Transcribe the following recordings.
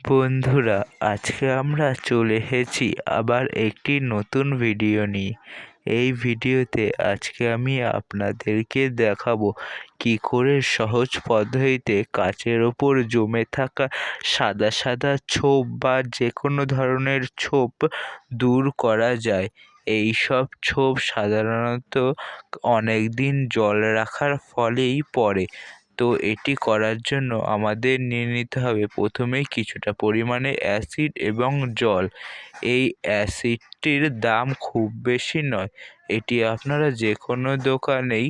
বন্ধুরা, আজকে আমরা চলে এসেছি আবার একটি নতুন ভিডিও নিয়ে। এই ভিডিওতে আজকে আমি আপনাদেরকে দেখাবো কি করে সহজ পদ্ধতিতে কাচের ওপর জমে থাকা সাদা সাদা ছোপ বা যে কোনো ধরনের ছোপ দূর করা যায়। এই সব ছোপ সাধারণত অনেক দিন জল রাখার ফলেই পড়ে। তো এটি করার জন্য আমাদের নিয়ে নিতে হবে প্রথমেই কিছুটা পরিমাণে অ্যাসিড এবং জল। এই অ্যাসিডটির দাম খুব বেশি নয়। এটি আপনারা যে কোনো দোকানেই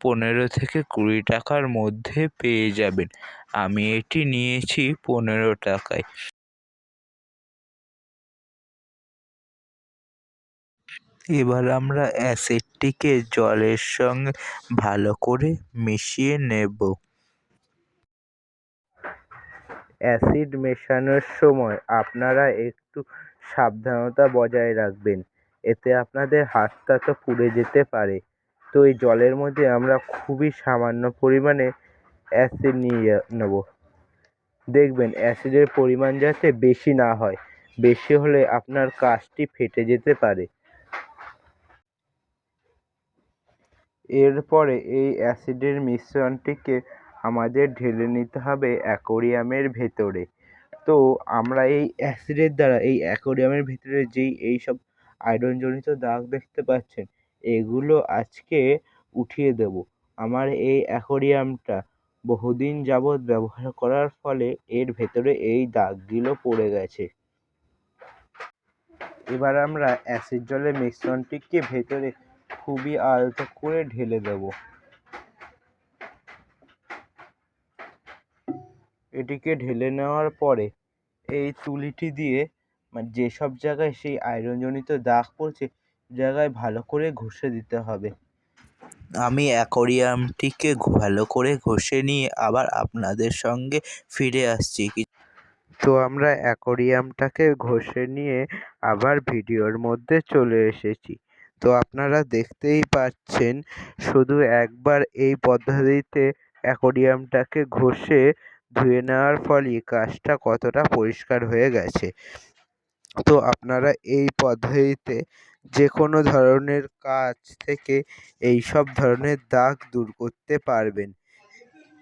পনেরো থেকে কুড়ি টাকার মধ্যে পেয়ে যাবেন। আমি এটি নিয়েছি পনেরো টাকায়। এবার আমরা অ্যাসিডটিকে জলের সঙ্গে ভালো করে মিশিয়ে নেব। অ্যাসিড মেশানোর সময় আপনারা একটু সাবধানতা বজায় রাখবেন। এতে আপনাদের হাতটা তো পুড়ে যেতে পারে। তো এই জলের মধ্যে আমরা খুবই সামান্য পরিমাণে অ্যাসিড নিয়ে নেব। দেখবেন অ্যাসিডের পরিমাণ যাতে বেশি না হয়, বেশি হলে আপনার কাজটি ফেটে যেতে পারে। এরপরে এই অ্যাসিডের মিশ্রণটিকে আমাদের ঢেলে নিতে হবে অ্যাকোরিয়ামের ভেতরে। তো আমরা এই অ্যাসিডের দ্বারা, এই অ্যাকোরিয়ামের ভিতরে যেই এই সব আয়রনজনিত দাগ দেখতে পাচ্ছেন, এগুলো আজকে উঠিয়ে দেব। আমার এই অ্যাকোরিয়ামটা বহুদিন যাবৎ ব্যবহার করার ফলে এর ভেতরে এই দাগগুলো পড়ে গেছে। এবার আমরা অ্যাসিড জলের মিশ্রণটিকে ভেতরে খুবই আলতো করে ঢেলে দেব। এটিকে ঢেলে নেওয়ার পরে এই তুলিটি দিয়ে মানে যেসব জায়গায় সেই আয়রনজনিত দাগ পড়ছে জায়গায় ভালো করে ঘষে দিতে হবে। আমি অ্যাকোরিয়ামটিকে ভালো করে ঘষে নিয়ে আবার আপনাদের সঙ্গে ফিরে আসছি। তো আমরা অ্যাকোরিয়ামটাকে ঘষে নিয়ে আবার ভিডিওর মধ্যে চলে এসেছি। তো আপনারা দেখতেই পাচ্ছেন, শুধু একবার এই পদ্ধতিতে অ্যাকোরিয়ামটাকে ঘষে ধুয়ে নেওয়ার ফলেই কাজটা কতটা পরিষ্কার হয়ে গেছে। তো আপনারা এই পদ্ধতিতে যে কোনো ধরনের কাজ থেকে এই সব ধরনের দাগ দূর করতে পারবেন।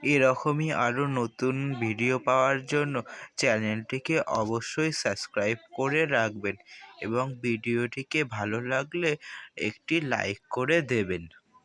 এরকমই আরও নতুন ভিডিও পাওয়ার জন্য চ্যানেলটিকে অবশ্যই সাবস্ক্রাইব করে রাখবেন এবং ভিডিওটিকে ভালো লাগলে একটি লাইক করে দেবেন।